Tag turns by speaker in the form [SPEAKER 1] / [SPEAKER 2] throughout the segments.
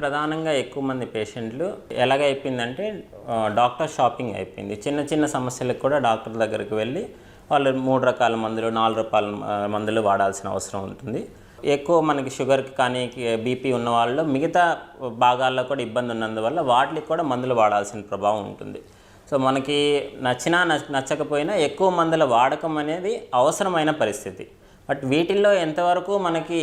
[SPEAKER 1] ప్రధానంగా ఎక్కువ మంది పేషెంట్లు ఎలాగైపోయిందంటే డాక్టర్ షాపింగ్ అయిపోయింది. చిన్న చిన్న సమస్యలకు కూడా డాక్టర్ దగ్గరికి వెళ్ళి వాళ్ళు మూడు రకాల మందులు నాలుగు రకాల మందులు వాడాల్సిన అవసరం ఉంటుంది. ఎక్కువ మనకి షుగర్కి కానీ బీపీ ఉన్న వాళ్ళు మిగతా భాగాల్లో కూడా ఇబ్బంది ఉన్నందువల్ల వాటికి కూడా మందులు వాడాల్సిన ప్రభావం ఉంటుంది. సో మనకి నచ్చినా నచ్చకపోయినా ఎక్కువ మందుల వాడకం అనేది అవసరమైన పరిస్థితి. బట్ వీటిల్లో ఎంతవరకు మనకి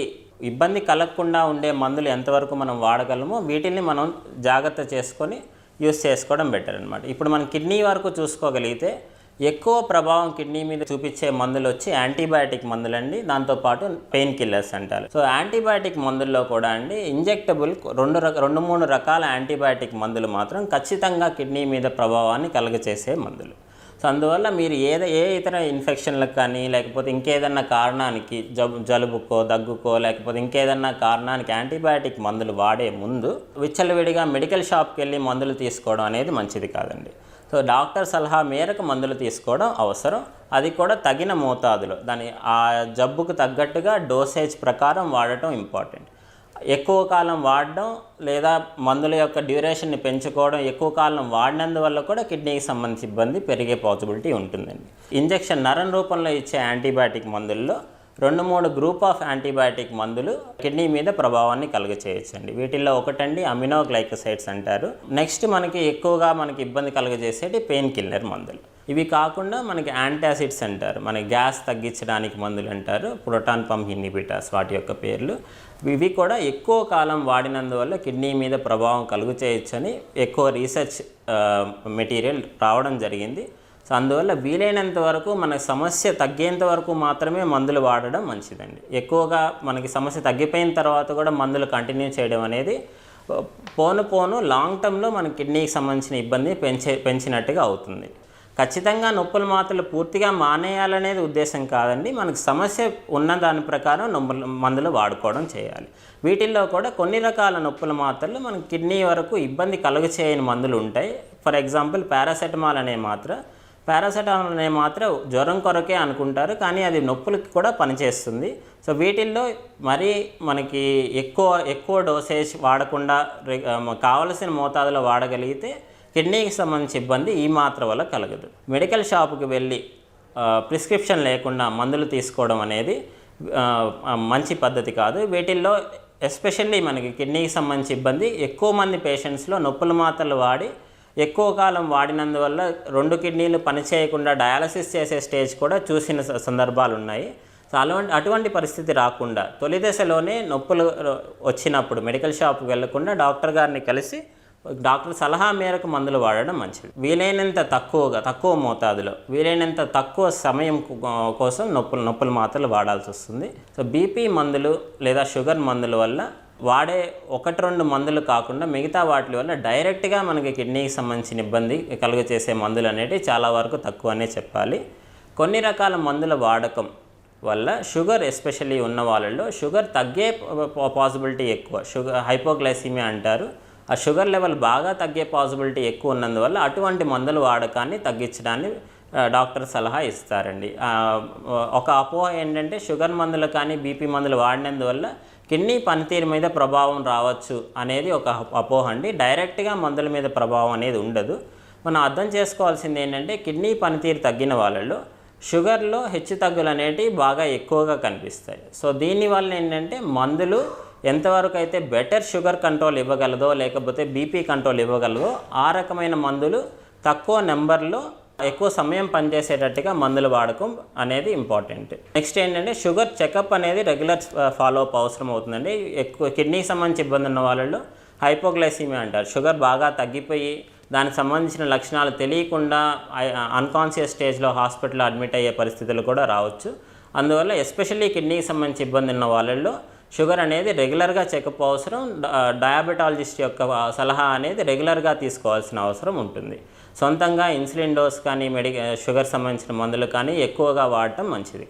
[SPEAKER 1] ఇబ్బంది కలగకుండా ఉండే మందులు ఎంతవరకు మనం వాడగలమో వీటిని మనం జాగ్రత్త చేసుకొని యూస్ చేసుకోవడం బెటర్ అనమాట ఇప్పుడు మనం కిడ్నీ వరకు చూసుకోగలిగితే ఎక్కువ ప్రభావం కిడ్నీ మీద చూపించే మందులు వచ్చి యాంటీబయాటిక్ మందులండి దాంతోపాటు పెయిన్ కిల్లర్స్ అంటారు. సో యాంటీబయాటిక్ మందుల్లో కూడా అండి ఇంజెక్టబుల్ రెండు రక రెండు మూడు రకాల యాంటీబయాటిక్ మందులు మాత్రం ఖచ్చితంగా కిడ్నీ మీద ప్రభావాన్ని కలుగచేసే మందులు. సో అందువల్ల మీరు ఏదో ఏ ఇతర ఇన్ఫెక్షన్లకు కానీ లేకపోతే ఇంకేదన్నా కారణానికి జబు జలుబుకో దగ్గుకో లేకపోతే ఇంకేదన్నా కారణానికి యాంటీబయాటిక్ మందులు వాడే ముందు విచ్చలవిడిగా మెడికల్ షాప్కి వెళ్ళి మందులు తీసుకోవడం అనేది మంచిది కాదండి. సో డాక్టర్ సలహా మేరకు మందులు తీసుకోవడం అవసరం. అది కూడా తగిన మోతాదులో. దాని ఆ జబ్బుకు తగ్గట్టుగా డోసేజ్ ప్రకారం వాడటం ఇంపార్టెంట్. ఎక్కువ కాలం వాడడం లేదా మందుల యొక్క డ్యూరేషన్ని పెంచుకోవడం ఎక్కువ కాలం వాడినందువల్ల కూడా కిడ్నీకి సంబంధించి ఇబ్బంది పెరిగే పాసిబిలిటీ ఉంటుందండి. ఇంజెక్షన్ నరం రూపంలో ఇచ్చే యాంటీబయాటిక్ మందుల్లో రెండు మూడు గ్రూప్ ఆఫ్ యాంటీబయాటిక్ మందులు కిడ్నీ మీద ప్రభావాన్ని కలుగచేయచ్చండి. వీటిల్లో ఒకటండి అమినో గ్లైకోసైడ్స్ అంటారు. నెక్స్ట్ మనకి ఎక్కువగా మనకి ఇబ్బంది కలుగజేసేటి పెయిన్ కిల్లర్ మందులు. ఇవి కాకుండా మనకి యాంటాసిడ్స్ అంటారు. మన గ్యాస్ తగ్గించడానికి మందులు అంటారు. ప్రోటాన్ పంప్ ఇన్హిబిటర్స్ వాటి యొక్క పేర్లు. ఇవి కూడా ఎక్కువ కాలం వాడినందువల్ల కిడ్నీ మీద ప్రభావం కలుగు చేయొచ్చని ఎక్కువ రీసెర్చ్ మెటీరియల్ రావడం జరిగింది. సో అందువల్ల వీలైనంత వరకు మనకి సమస్య తగ్గేంత వరకు మాత్రమే మందులు వాడడం మంచిదండి. ఎక్కువగా మనకి సమస్య తగ్గిపోయిన తర్వాత కూడా మందులు కంటిన్యూ చేయడం అనేది పోను పోను లాంగ్ టర్మ్లో మన కిడ్నీకి సంబంధించిన ఇబ్బంది పెంచే పెంచినట్టుగా అవుతుంది. ఖచ్చితంగా నొప్పుల మాత్రలు పూర్తిగా మానేయాలనేది ఉద్దేశం కాదండి. మనకు సమస్య ఉన్న దాని ప్రకారం నొప్పుల మందులు వాడుకోవడం చేయాలి. వీటిల్లో కూడా కొన్ని రకాల నొప్పుల మాత్రలు మనకి కిడ్నీ వరకు ఇబ్బంది కలుగ చేయని మందులు ఉంటాయి. ఫర్ ఎగ్జాంపుల్ పారాసెటమాల్ అనే మాత్ర పారాసెటమాల్ అనే మాత్ర జ్వరం కొరకే అనుకుంటారు కానీ అది నొప్పులకి కూడా పనిచేస్తుంది. సో వీటిల్లో మరీ మనకి ఎక్కువ ఎక్కువ డోసేజ్ వాడకుండా కావలసిన మోతాదులో వాడగలిగితే కిడ్నీకి సంబంధించి ఇబ్బంది ఈ మాత్ర వల్ల కలగదు. మెడికల్ షాప్కి వెళ్ళి ప్రిస్క్రిప్షన్ లేకుండా మందులు తీసుకోవడం అనేది మంచి పద్ధతి కాదు. వీటిల్లో ఎస్పెషల్లీ మనకి కిడ్నీకి సంబంధించి ఇబ్బంది ఎక్కువ మంది పేషెంట్స్లో నొప్పుల మాత్రలు వాడి ఎక్కువ కాలం వాడినందువల్ల రెండు కిడ్నీలు పనిచేయకుండా డయాలసిస్ చేసే స్టేజ్ కూడా చూసిన స- సందర్భాలు ఉన్నాయి. సో అటువంటి అటువంటి పరిస్థితి రాకుండా తొలి దశలోనే నొప్పులు వచ్చినప్పుడు మెడికల్ షాప్కి వెళ్ళకుండా డాక్టర్ గారిని కలిసి డాక్టర్ సలహా మేరకు మందులు వాడడం మంచిది. వీలైనంత తక్కువగా తక్కువ మోతాదులో వీలైనంత తక్కువ సమయం కోసం నొప్పులు నొప్పుల మాత్రలు వాడాల్సి వస్తుంది. సో బీపీ మందులు లేదా షుగర్ మందుల వల్ల వాడే ఒకటి రెండు మందులు కాకుండా మిగతా వాటి వల్ల డైరెక్ట్గా మనకి కిడ్నీకి సంబంధించిన ఇబ్బంది కలుగ చేసే మందులు అనేవి చాలా వరకు తక్కువనే చెప్పాలి. కొన్ని రకాల మందుల వాడకం వల్ల షుగర్ ఎస్పెషల్లీ ఉన్న వాళ్ళల్లో షుగర్ తగ్గే పాసిబిలిటీ ఎక్కువ. షుగర్ హైపోగ్లైసిమియా అంటారు. ఆ షుగర్ లెవెల్ బాగా తగ్గే పాసిబిలిటీ ఎక్కువ ఉన్నందువల్ల అటువంటి మందుల వాడకాన్ని తగ్గించడాన్ని డాక్టర్ సలహా ఇస్తారండి. ఒక అపోహ ఏంటంటే షుగర్ మందులు కానీ బీపీ మందులు వాడినందువల్ల కిడ్నీ పనితీరు మీద ప్రభావం రావచ్చు అనేది ఒక అపోహ అండి. డైరెక్ట్గా మందుల మీద ప్రభావం అనేది ఉండదు. మనం అర్థం చేసుకోవాల్సింది ఏంటంటే కిడ్నీ పనితీరు తగ్గిన వాళ్ళలో షుగర్లో హెచ్చు తగ్గులు అనేటివి బాగా ఎక్కువగా కనిపిస్తాయి. సో దీనివల్ల ఏంటంటే మందులు ఎంతవరకు అయితే బెటర్ షుగర్ కంట్రోల్ ఇవ్వగలదో లేకపోతే బీపీ కంట్రోల్ ఇవ్వగలదో ఆ రకమైన మందులు తక్కువ నెంబర్లో ఎక్కువ సమయం పనిచేసేటట్టుగా మందులు వాడకం అనేది ఇంపార్టెంట్ నెక్స్ట్ ఏంటంటే షుగర్ చెకప్ అనేది రెగ్యులర్ ఫాలో అప్ అవసరం అవుతుందండి. ఎక్కువ కిడ్నీకి సంబంధించి ఇబ్బంది ఉన్న వాళ్ళలో హైపోగ్లైసిమియా అంటారు. షుగర్ బాగా తగ్గిపోయి దానికి సంబంధించిన లక్షణాలు తెలియకుండా అన్కాన్షియస్ స్టేజ్లో హాస్పిటల్లో అడ్మిట్ అయ్యే పరిస్థితులు కూడా రావచ్చు. అందువల్ల ఎస్పెషల్లీ కిడ్నీకి సంబంధించి ఇబ్బంది ఉన్న వాళ్ళల్లో షుగర్ అనేది రెగ్యులర్గా చెకప్ అవసరం డయాబెటాలజిస్ట్ యొక్క సలహా అనేది రెగ్యులర్గా తీసుకోవాల్సిన అవసరం ఉంటుంది. సొంతంగా ఇన్సులిన్ డోస్ కానీ మెడి షుగర్ సంబంధించిన మందులు కానీ ఎక్కువగా వాడటం మంచిది.